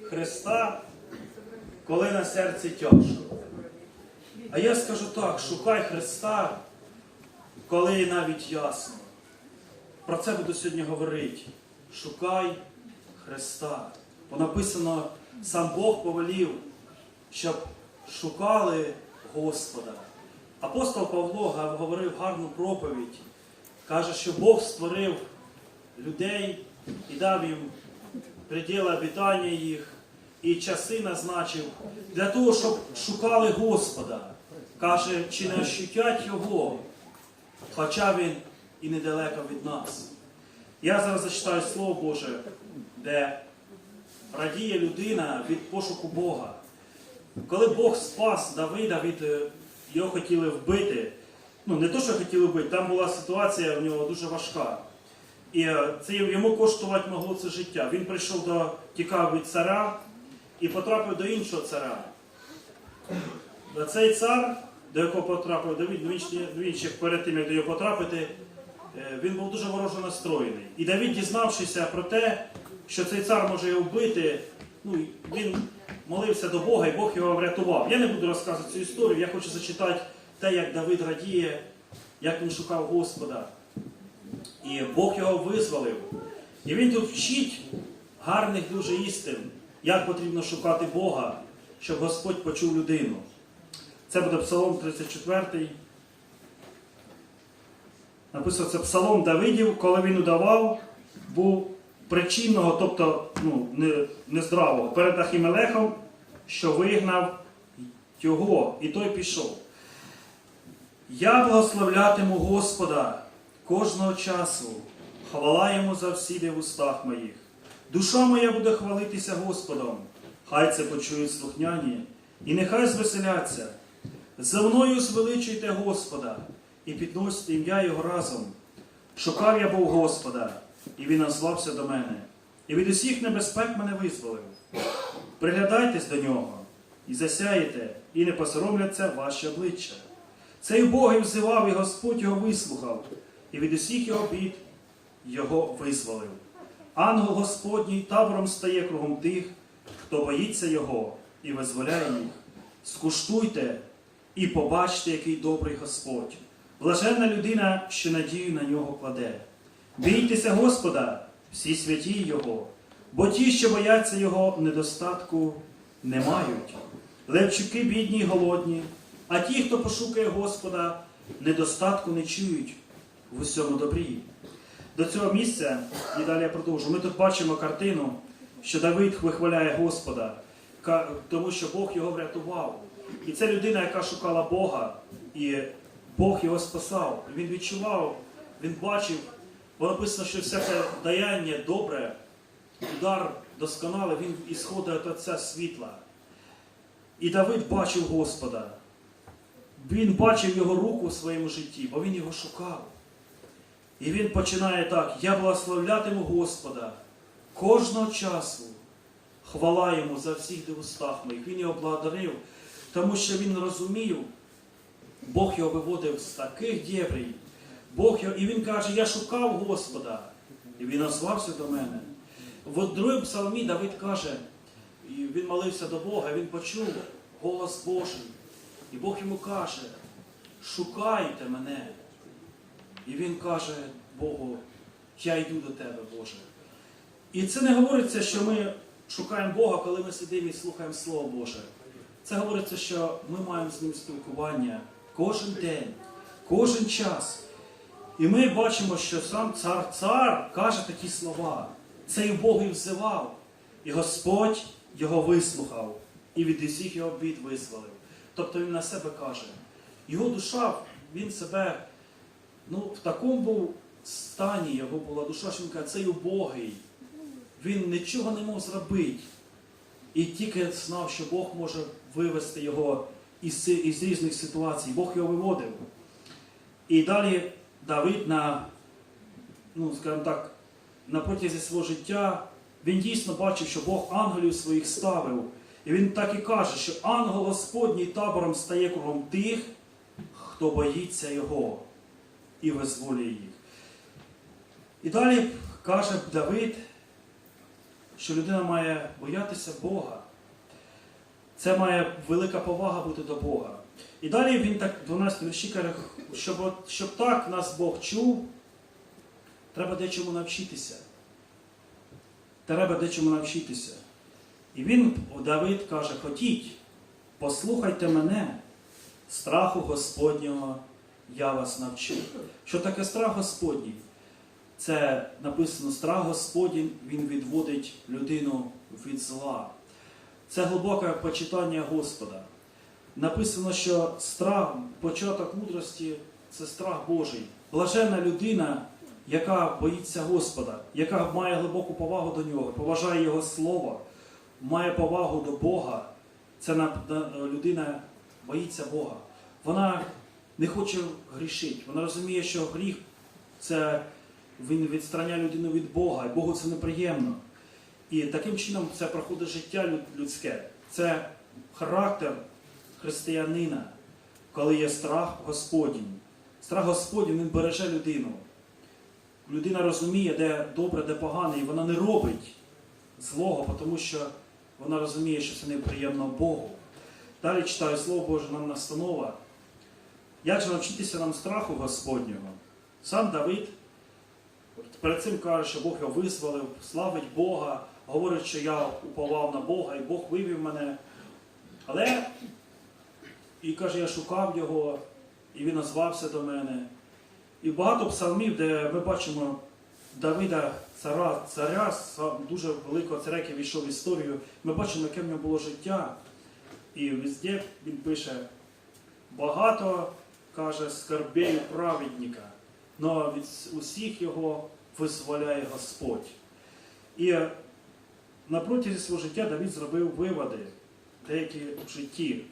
Христа, коли на серці тяжко. А я скажу так: шукай Христа, коли навіть ясно. Про це буду сьогодні говорити. Шукай Христа. Бо написано, сам Бог повелів, щоб шукали Господа. Апостол Павло говорив гарну проповідь. Каже, що Бог створив людей і дав їм приділи обітання їх і часи назначив для того, щоб шукали Господа. Каже, чи не ощутять Його, хоча Він і недалеко від нас. Я зараз зачитаю Слово Боже, де радіє людина від пошуку Бога. Коли Бог спас Давида від е, його хотіли вбити, ну не то, що хотіли вбити, там була ситуація в нього дуже важка. І е, це йому коштувати могло це життя. Він прийшов до тікав від царя і потрапив до іншого царя. А Цей цар, до якого потрапив Давид, до інших- до перед тим, як до нього потрапити, е, він був дуже вороже настроєний. І Давид, дізнавшися про те, що цей цар може його вбити, ну, він молився до Бога, і Бог його врятував. Я не буду розказувати цю історію, я хочу зачитати те, як Давид радіє, як він шукав Господа. І Бог його визволив. І він тут вчить гарних дуже істин, як потрібно шукати Бога, щоб Господь почув людину. Це буде Псалом 34. Написано, це Псалом Давидів, коли він удавав, був причинного, тобто ну, не, нездравого, перед Ахімелехом, що вигнав його, і той пішов. Я благословлятиму Господа кожного часу, хвала йому за всіди в устах моїх. Душа моя буде хвалитися Господом, хай це почують слухняні, і нехай звеселяться. За мною звеличуйте Господа і підносьте ім'я Його разом. Шукав я був Господа, і він назвався до мене, і від усіх небезпек мене визволив. Приглядайтесь до нього, і засяєте, і не посоромляться ваші обличчя. Цей Бог і взивав, і Господь його вислухав, і від усіх його бід його визволив. Ангел Господній табором стає кругом тих, хто боїться його і визволяє їх. Скуштуйте і побачте, який добрий Господь. Блаженна людина, що надію на нього кладе. Бійтеся Господа, всі святі Його, бо ті, що бояться Його, недостатку не мають. Левчуки бідні й голодні, а ті, хто пошукає Господа, недостатку не чують в усьому добрі. До цього місця, і далі я продовжу, ми тут бачимо картину, що Давид вихваляє Господа, тому що Бог його врятував. І це людина, яка шукала Бога, і Бог його спасав. Він відчував, він бачив, бо написано, що всяке даяння добре, удар досконалий, він ісходить від Отця світла. І Давид бачив Господа. Він бачив його руку в своєму житті, бо він його шукав. І він починає так: Я благословлятиму Господа кожного часу. Хвала йому за всіх де моїх. Він його благодарив, тому що він розумів, Бог його виводив з таких дєврій. Бог його, і він каже, я шукав Господа. І він назвався до мене. В другому псалмі Давид каже, він молився до Бога, він почув голос Божий. І Бог йому каже, шукайте мене. І він каже Богу, я йду до тебе, Боже. І це не говориться, що ми шукаємо Бога, коли ми сидимо і слухаємо Слово Боже. Це говориться, що ми маємо з ним спілкування кожен день, кожен час. І ми бачимо, що сам цар цар каже такі слова. Цей Бог і взивав, і Господь його вислухав, і від усіх його бід визволив. Тобто він на себе каже. Його душа, він себе ну, в такому був стані, його була душа, що він каже, цей убогий. Він нічого не мог зробити. І тільки знав, що Бог може вивести його із, із різних ситуацій. Бог його виводив. І далі Давид на, ну, скажімо так, на протязі свого життя він дійсно бачив, що Бог ангелів своїх ставив. І він так і каже, що ангел Господній табором стає кругом тих, хто боїться його і визволює їх. І далі каже Давид, що людина має боятися Бога. Це має велика повага бути до Бога. І далі він так, 12 вірші каже, щоб, щоб так нас Бог чув, треба дечому навчитися. Треба дечому навчитися. І він, Давид каже, ходіть, послухайте мене, страху Господнього я вас навчу. Що таке страх Господній? Це написано страх Господній, він відводить людину від зла. Це глибоке почитання Господа. Написано, що страх, початок мудрості це страх Божий. Блаженна людина, яка боїться Господа, яка має глибоку повагу до нього, поважає Його Слово, має повагу до Бога. Це на- на- людина боїться Бога. Вона не хоче грішити. Вона розуміє, що гріх це він відстраняє людину від Бога, і Богу це неприємно. І таким чином це проходить життя людське. Це характер християнина, коли є страх Господній. Страх Господній він береже людину. Людина розуміє, де добре, де погане, і вона не робить злого, тому що вона розуміє, що це неприємно Богу. Далі читаю Слово Боже, нам настанова. Як же навчитися нам страху Господнього? Сам Давид перед цим каже, що Бог його визволив, славить Бога, говорить, що я уповав на Бога, і Бог вивів мене. Але і каже, я шукав його, і він назвався до мене. І багато псалмів, де ми бачимо Давида, царя, царя дуже великого царя, який війшов в історію. Ми бачимо, яке в нього було життя. І везде він пише багато, каже, скарбею праведника, але від усіх його визволяє Господь. І на протязі свого життя Давид зробив виводи, деякі в житті,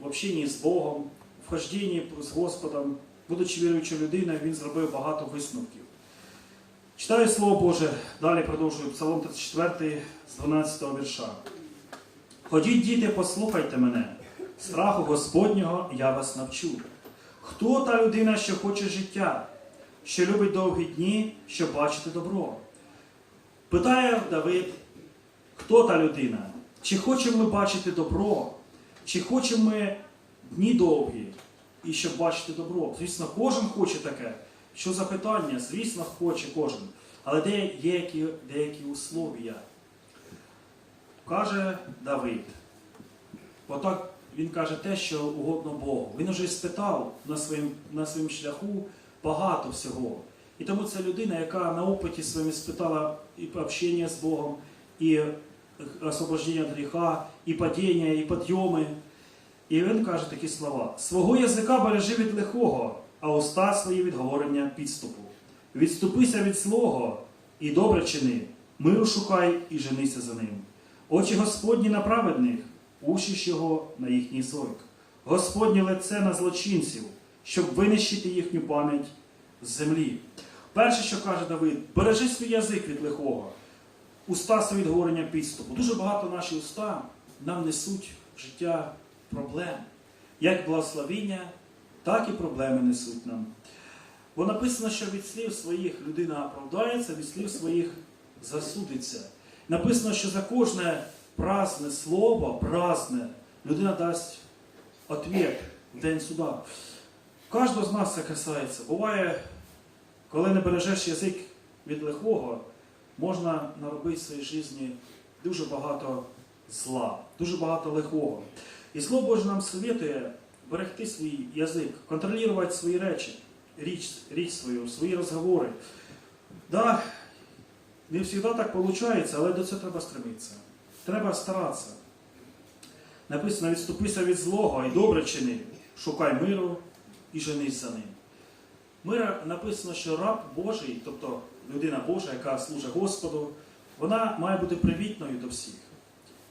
в общенні з Богом, в хожденні з Господом, будучи віруючою людиною, він зробив багато висновків. Читаю Слово Боже, далі продовжую Псалом 34 з 12 вірша. Ходіть, діти, послухайте мене, страху Господнього я вас навчу. Хто та людина, що хоче життя, що любить довгі дні, щоб бачити добро? Питає Давид, хто та людина? Чи хочемо ми бачити добро? Чи хочемо ми дні довгі і щоб бачити добро? Звісно, кожен хоче таке. Що за питання? Звісно, хоче кожен. Але де є деякі, деякі условия. Каже Давид. Отак він каже те, що угодно Богу. Він уже спитав на своїм, на своїм шляху багато всього. І тому це людина, яка на опиті своєму спитала і общення з Богом, і освобождення гріха, і падіння, і підйоми. І він каже такі слова: свого язика бережи від лихого, а уста свої від говорення підступу. Відступися від злого і добре чини, миру шукай і женися за ним. Очі Господні на праведних, уші його на їхній зойк. Господнє лице на злочинців, щоб винищити їхню пам'ять з землі. Перше, що каже Давид, бережи свій язик від лихого, уста свої від говорення підступу. Дуже багато наші уста нам несуть в життя проблем. Як благословіння, так і проблеми несуть нам. Бо написано, що від слів своїх людина оправдається, від слів своїх засудиться. Написано, що за кожне праздне слово, праздне, людина дасть ответ в день суда. Кожного з нас це касається. Буває, коли не бережеш язик від лихого, можна наробити в своїй житті дуже багато зла, дуже багато лихого. І Слово Боже нам советує берегти свій язик, контролювати свої речі, річ, річ свою, свої розговори. Да, не завжди так виходить, але до цього треба стремитися. Треба старатися. Написано, відступися від злого і добре чини, шукай миру і женись за ним. Мира написано, що раб Божий, тобто людина Божа, яка служить Господу, вона має бути привітною до всіх.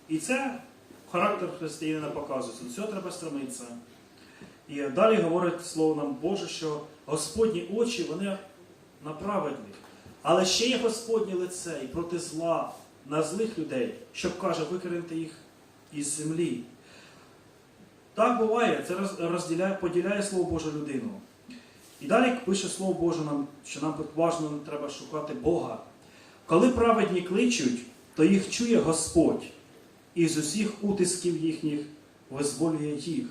І це характер християнина показується. До цього треба стремитися. І далі говорить слово нам Боже, що Господні очі вони на. Але ще є Господнє лице і проти зла на злих людей, щоб каже, викорінити їх із землі. Так буває, це розділяє, поділяє Слово Боже людину. І далі пише Слово Боже нам, що нам важливо треба шукати Бога. Коли праведні кличуть, то їх чує Господь, і з усіх утисків їхніх визволює їх.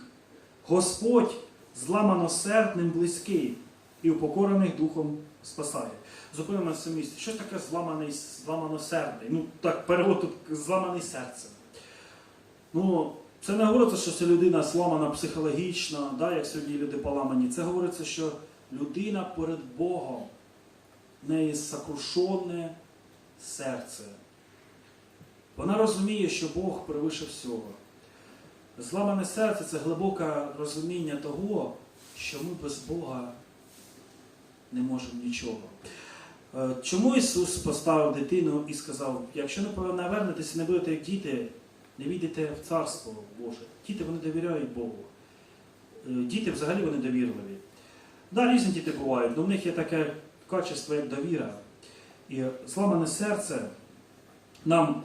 Господь зламаносердним близький і упокорених духом спасає. Зупинимося в цьому місці. Що таке зламаний, зламаносердний? Ну, так, перевод тут зламаний серцем. Ну, це не говориться, що це людина зламана психологічно, да, як сьогодні люди поламані. Це говориться, що людина перед Богом, в неї сокрушене серце. Вона розуміє, що Бог превише всього. Зламане серце це глибоке розуміння того, що ми без Бога не можемо нічого. Е, Чому Ісус поставив дитину і сказав, якщо не навернетеся, не будете як діти, не війдете в Царство Боже. Діти вони довіряють Богу. Е, Діти взагалі вони довірливі. Да, різні діти бувають, але в них є таке качество, як довіра. І зламане серце нам,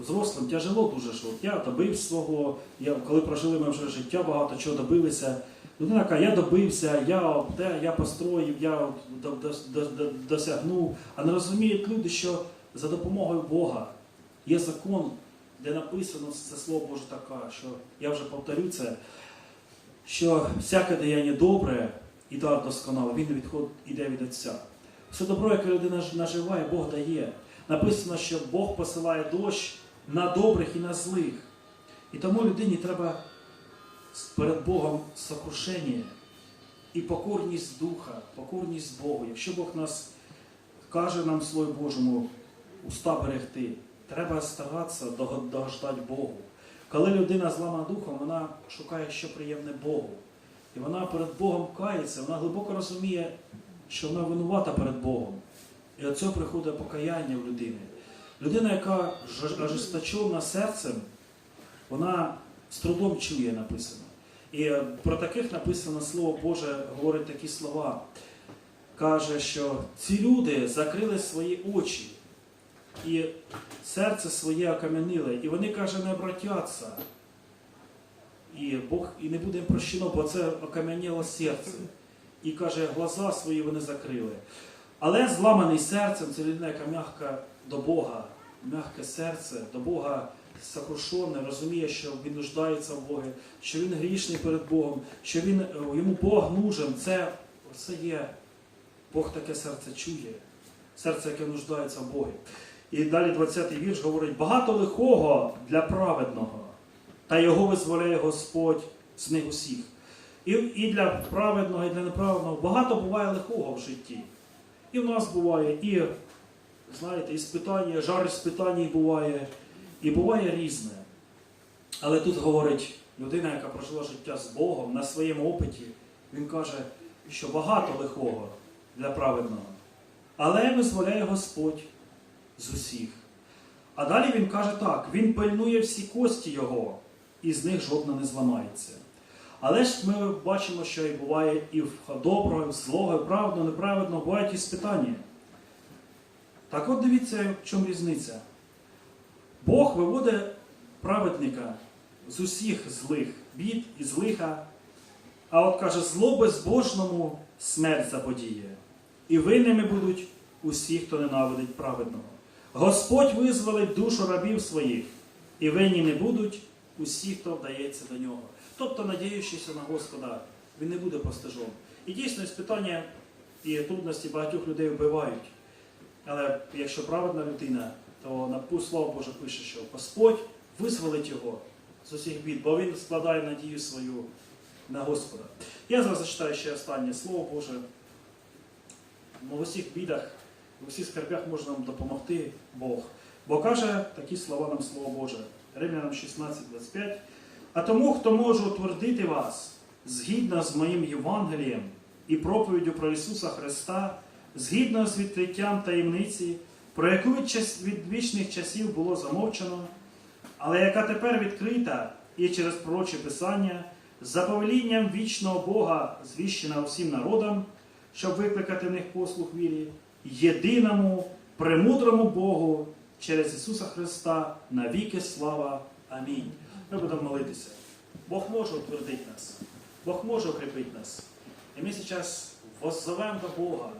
взрослим, тяжело дуже, що от я добив свого, я, коли прожили ми вже життя, багато чого добилися. Людина каже, я добився, я, те, я построїв, я до- до- до- до- досягнув. А не розуміють люди, що за допомогою Бога є закон, де написано це слово Боже таке, що я вже повторю це, що всяке деяння добре і дар досконалий, він відход іде від Отця. Все добро, яке людина наживає, Бог дає. Написано, що Бог посилає дощ на добрих і на злих. І тому людині треба перед Богом сокрушення і покорність духа, покорність Богу. Якщо Бог нас каже нам Слові Божому уста берегти, треба старатися дого- догождати Богу. Коли людина зламана духом, вона шукає, що приємне Богу. І вона перед Богом кається, вона глибоко розуміє, що вона винувата перед Богом. І від цього приходить покаяння в людини. Людина, яка ожесточена серцем, вона з трудом чує написано. І е, про таких написано Слово Боже говорить такі слова. Каже, що ці люди закрили свої очі і серце своє окам'янили, і вони, каже, не обратяться. І Бог і не буде їм прощено, бо це окам'яніло серце. І каже, глаза свої вони закрили. Але зламаний серцем це людина, яка м'яка до Бога, м'яке серце, до Бога сокрушене, розуміє, що він нуждається в Богі, що він грішний перед Богом, що він, е, йому Бог нужен. Це, це є. Бог таке серце чує, серце, яке нуждається в Богі. І далі 20-й вірш говорить: багато лихого для праведного, та його визволяє Господь з них усіх. І, і для праведного, і для неправедного багато буває лихого в житті. І в нас буває, і, знаєте, і спитання, жар спитань буває, і буває різне. Але тут говорить людина, яка прожила життя з Богом на своєму опиті, він каже, що багато лихого для праведного. Але визволяє Господь з усіх. А далі він каже так: він пильнує всі кості його, і з них жодна не зламається. Але ж ми бачимо, що і буває і в доброго, і в злого, і праведного, неправедного, бувають і спитання. Так от дивіться, в чому різниця. Бог виводить праведника з усіх злих бід і злиха, а от каже, зло безбожному смерть заподіє. І винними будуть усі, хто ненавидить праведного. Господь визволить душу рабів своїх, і винні не будуть усі, хто вдається до нього. Тобто, надіючися на Господа, він не буде постижом. І дійсно, спитання і трудності багатьох людей вбивають. Але якщо праведна людина, то слово Боже пише, що Господь визволить його з усіх бід, бо він складає надію свою на Господа. Я зараз зачитаю ще останнє слово Боже. В усіх бідах, в усіх скарбях може нам допомогти Бог. Бо каже такі слова нам Слово Боже. Римлянам 16, 25. А тому, хто може утвердити вас згідно з моїм Євангелієм і проповіддю про Ісуса Христа, згідно з відкриттям таємниці, про яку від, вічних часів було замовчено, але яка тепер відкрита і через пророче Писання, за повелінням вічного Бога, звіщена усім народам, щоб викликати в них послух вірі, єдиному, премудрому Богу через Ісуса Христа навіки слава. Амінь. Ми будемо молитися. Бог може утвердити нас, Бог може укріпити нас. І ми зараз воззовемо до Бога.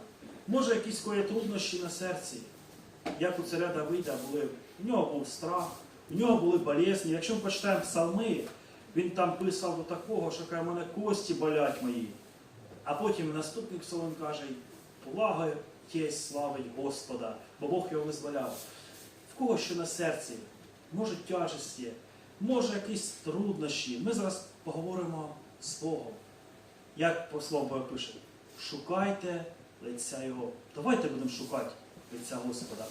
Може, якісь кої труднощі на серці. Як у царя Давида були, у нього був страх, у нього були болезні. Якщо ми почитаємо псалми, він там писав до такого, що каже, мене кості болять мої. А потім наступний псалом каже, благо тість славить Господа, бо Бог його визволяв. В кого що на серці, може тяжесті, може якісь труднощі. Ми зараз поговоримо з Богом. Як по слову Бога пише, шукайте лиця Його. Давайте будемо шукати лиця Господа.